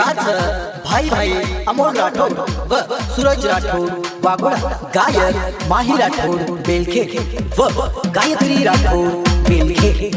गीतकार भाई भाई अमोल राठोड व सूरज राठोड वाघोडा गायक माही राठोड बेलखे व गायत्री राठोड बेलखे